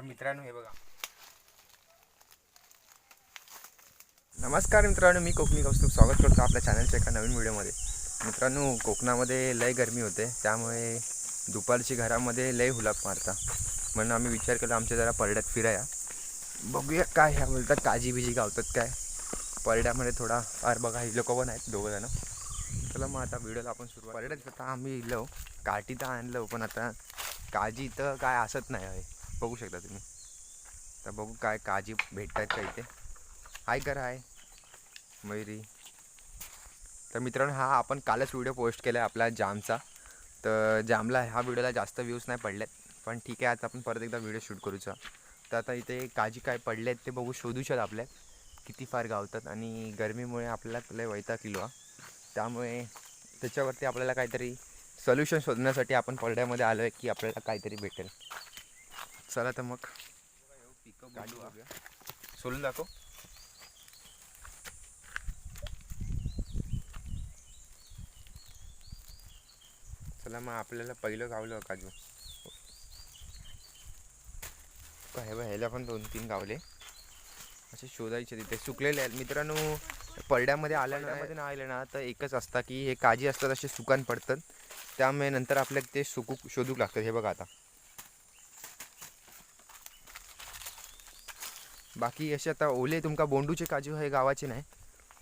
तर मित्रांनो हे बघा. नमस्कार मित्रांनो मी कोकणी कौस्तुभ स्वागत करतो आपल्या चॅनलच्या एका नवीन व्हिडिओमध्ये. मित्रांनो कोकणामध्ये लय गरमी होते त्यामुळे दुपारची घरामध्ये लय हुलाप मारता. म्हणून आम्ही विचार केला आमच्या जरा परड्यात फिराया. बघूया काय ह्या बोलतात काजी बिजी गावतात काय? परड्यामध्ये थोडा फार बघा ही लोक पण आहेत दोघं जण. चला मग आता व्हिडिओला आपण सुरुवात परड्यात आता आम्ही इलो काठी तर आणलं पण आता काजी तर काय असत नाही बघू शकता तुम्ही. तर बघू काय काजी भेटतात का इथे. हाय करा आहे मयुरी तर मित्रांनो हा आपण कालच व्हिडिओ पोस्ट केला आहे आपला जामचा. तर जामला ह्या व्हिडिओला जास्त व्ह्यूज नाही पडलेत. पण ठीक आहे आता आपण परत एकदा व्हिडिओ शूट करूचा. तर आता इथे काजी काय पडले आहेत ते बघू शोधू शकत आपल्या किती फार गावतात आणि गरमीमुळे आपल्याला लय वैता किलो त्यामुळे त्याच्यावरती आपल्याला काहीतरी सोल्युशन शोधण्यासाठी आपण पडद्यामध्ये आलो आहे की आपल्याला काहीतरी भेटेल. चला तर मग. सोलून दाखव. चला मग आपल्याला पहिलं गावलं काजू. काय हे बघ ह्याला पण दोन तीन गावले. असे शोधायचे तिथे. सुकलेले आहेत. मित्रांनो परड्यामध्ये आल्यामध्ये ना आले ना तर एकच असता की हे काजी असतात असे सुकान पडतात. त्यामुळे नंतर आपल्याला ते सुकू शोधूक लागतात. हे बघा आता. बाकी असे आता ओले तुमका बोंडूचे काजू हे गावाचे नाही.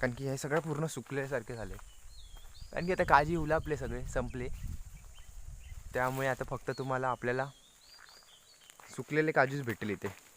कारण की हे सगळं पूर्ण सुकल्यासारखे झाले. कारण की आता काजी उलापले सगळे संपले. त्यामुळे आता फक्त तुम्हाला आपल्याला सुकलेले काजूच भेटेल इथे.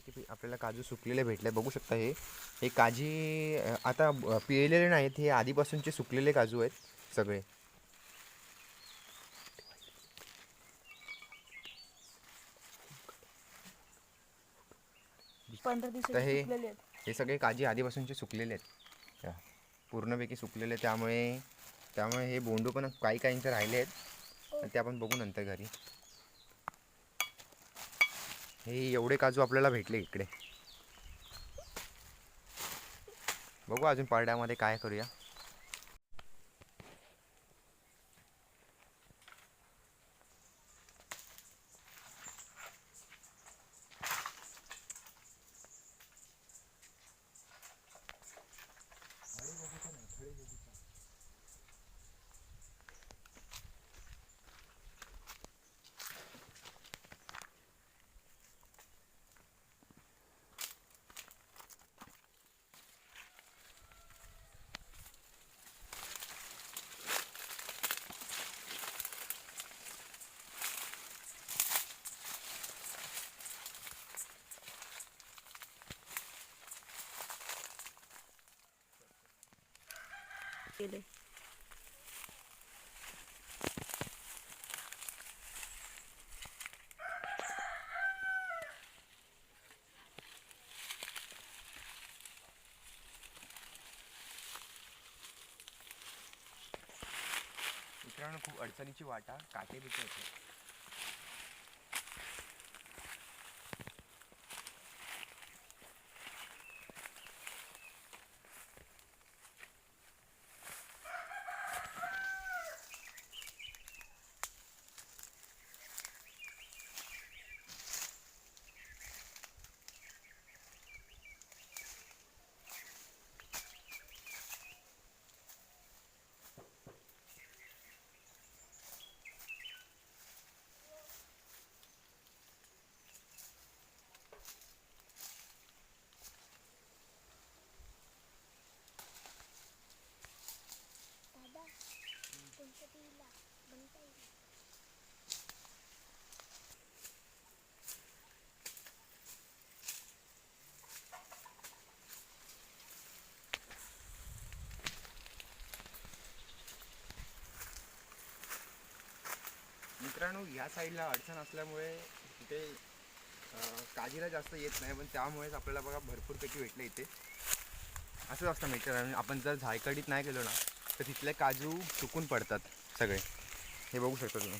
पी- आपल्याला काजू सुकलेले भेटले. बघू शकता हे. हे काजी आता पिळलेले नाहीत हे आधीपासूनचे सुकलेले काजू आहेत सगळे. तर हे- हे सगळे काजी आधीपासूनचे सुकलेले आहेत. पूर्णपैकी सुकलेले. त्यामुळे त्यामुळे हे बोंडू पण काही काहींचे राहिले आहेत. आणि ते आपण बघू नंतर घरी. हे एवढे काजू आपल्याला भेटले इकडे. बघू अजून पारड्यामध्ये काय करूया. केले. मित्रांनो खूप अडचणीची वाटा काटे बिटे होते. मित्रांनो या साईडला अडचण असल्यामुळे इथे काजीला जास्त येत नाही पण त्यामुळेच आपल्याला बघा भरपूर भरपूरपैकी भेटलं इथे. असंच असतं मित्रांनो आपण जर झायकडीत नाही गेलो ना तर तिथले काजू सुकून पडतात सगळे. हे बघू शकता तुम्ही.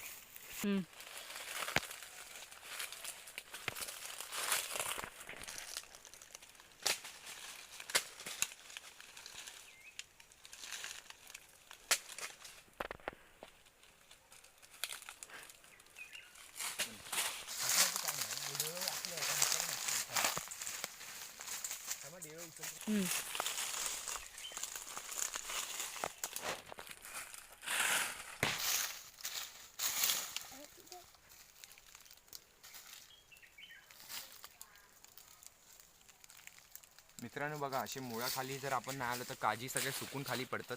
मित्रांनो बघा असे मुळाखाली जर आपण नाही आलो तर काजी सगळे सुकून खाली पडतात.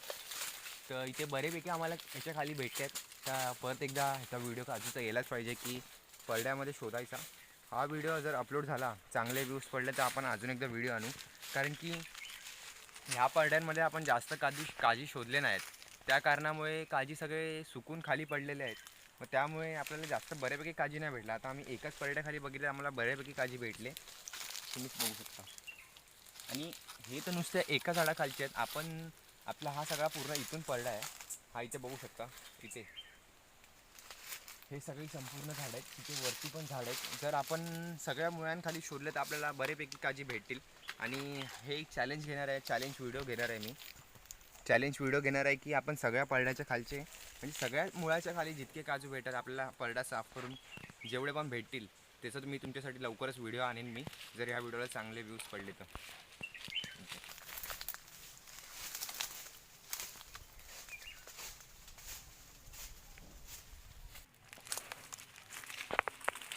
तर इथे बरेपैकी आम्हाला ह्याच्या खाली भेटतात तर परत एकदा ह्याचा व्हिडिओ काजूचा यायलाच पाहिजे की परड्यामध्ये शोधायचा. हा व्हिडिओ जर अपलोड झाला चांगले व्ह्यूज पडले तर आपण अजून एकदा व्हिडिओ आणू. कारण की ह्या परड्यांमध्ये आपण जास्त काजी काजी शोधले नाहीत. त्या कारणामुळे काजी सगळे सुकून खाली पडलेले आहेत. मग त्यामुळे आपल्याला जास्त बऱ्यापैकी काजी नाही भेटला. आता आम्ही एकाच पडद्याखाली बघितलं आम्हाला बऱ्यापैकी काजी भेटले. तुम्हीच बघू शकता. आणि हे तर नुसत्या एका झाडाखालचे आहेत. आपण आपला हा सगळा पूर्ण इथून पडला आहे. हा इथे बघू शकता. इथे. हे सगळी संपूर्ण झाड आहेत. तिथे वरती पण झाड आहेत. जर आपण सगळ्या मुळांखाली शोधले तर आपल्याला बरेपैकी काजी भेटतील. आणि हे एक चॅलेंज घेणार आहे चॅलेंज व्हिडिओ घेणार आहे मी. चॅलेंज व्हिडिओ घेणार आहे की आपण सगळ्या परड्याच्या खालचे म्हणजे सगळ्या मुळाच्या खाली जितके काजू भेटतात आपल्याला पडडा साफ करून जेवढे पण भेटतील त्याचं मी तुमच्यासाठी लवकरच व्हिडिओ आणेन मी. जर ह्या व्हिडिओला चांगले व्ह्यूज पडले तर.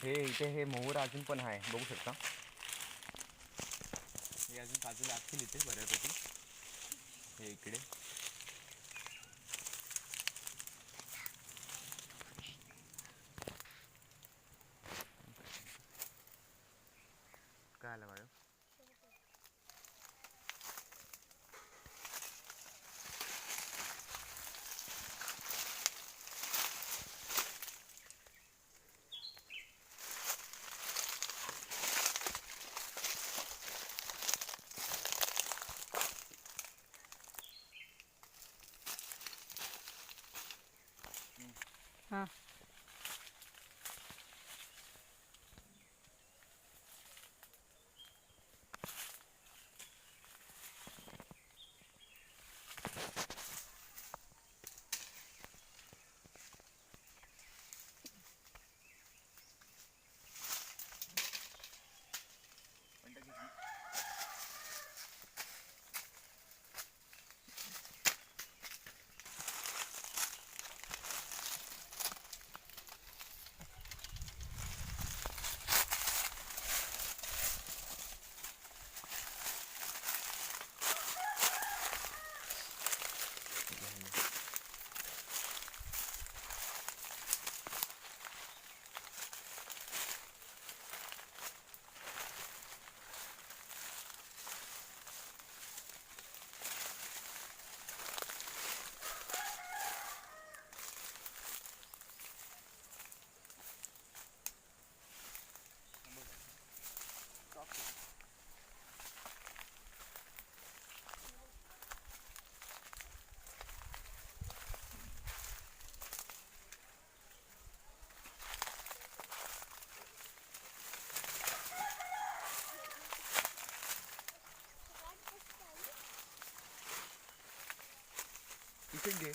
हे इथे हे मोहर अजून पण आहे बघू शकता. हे अजून काजू लागतील इथे बऱ्यापैकी. हे इकडे. टेन्शन घे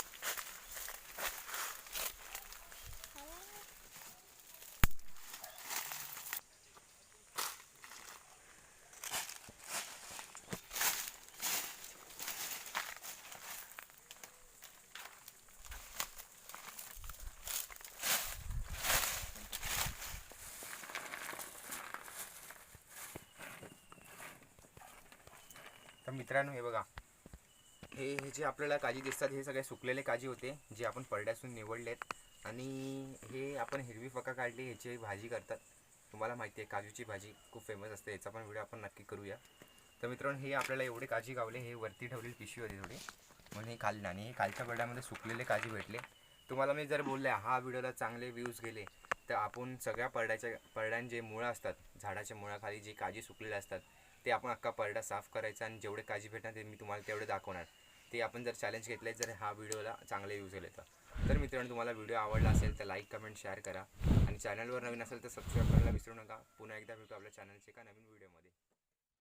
तर मित्रांनो हे बघा. हे हे जे आपल्याला काजी दिसतात हे सगळे सुकलेले काजी होते जे आपण परड्यातून निवडलेत. आणि हे आपण हिरवी फका काढली ह्याची भाजी करतात. तुम्हाला माहिती आहे काजूची भाजी खूप फेमस असते. याचा पण व्हिडिओ आपण नक्की करूया. तर मित्रांनो हे आपल्याला एवढे काजी गावले हे वरती ठेवलेली पिशवी होती थोडी. म्हणून हे खाल्लं आणि हे खालच्या पडड्यामध्ये सुकलेले काजी भेटले. तुम्हाला मी जर बोलले हा व्हिडिओला चांगले व्ह्यूज गेले तर आपण सगळ्या परड्याच्या परड्यांचे मुळं असतात झाडाच्या मुळाखाली जे काजी सुकलेले असतात ते आपण अख्खा परडा साफ करायचा आणि जेवढे काजी भेटणार ते मी तुम्हाला तेवढे दाखवणार. ते आपण जर चॅलेंज घेतले जर हा व्हिडिओला चांगले यूज केले तर. तर मित्रांनो तुम्हाला व्हिडिओ आवडला असेल तर लाईक कमेंट शेअर करा. आणि चॅनलवर नवीन असेल तर सबस्क्राईब करायला विसरू नका. पुन्हा एकदा भेटू आपल्या चॅनलचे एका नवीन व्हिडिओमध्ये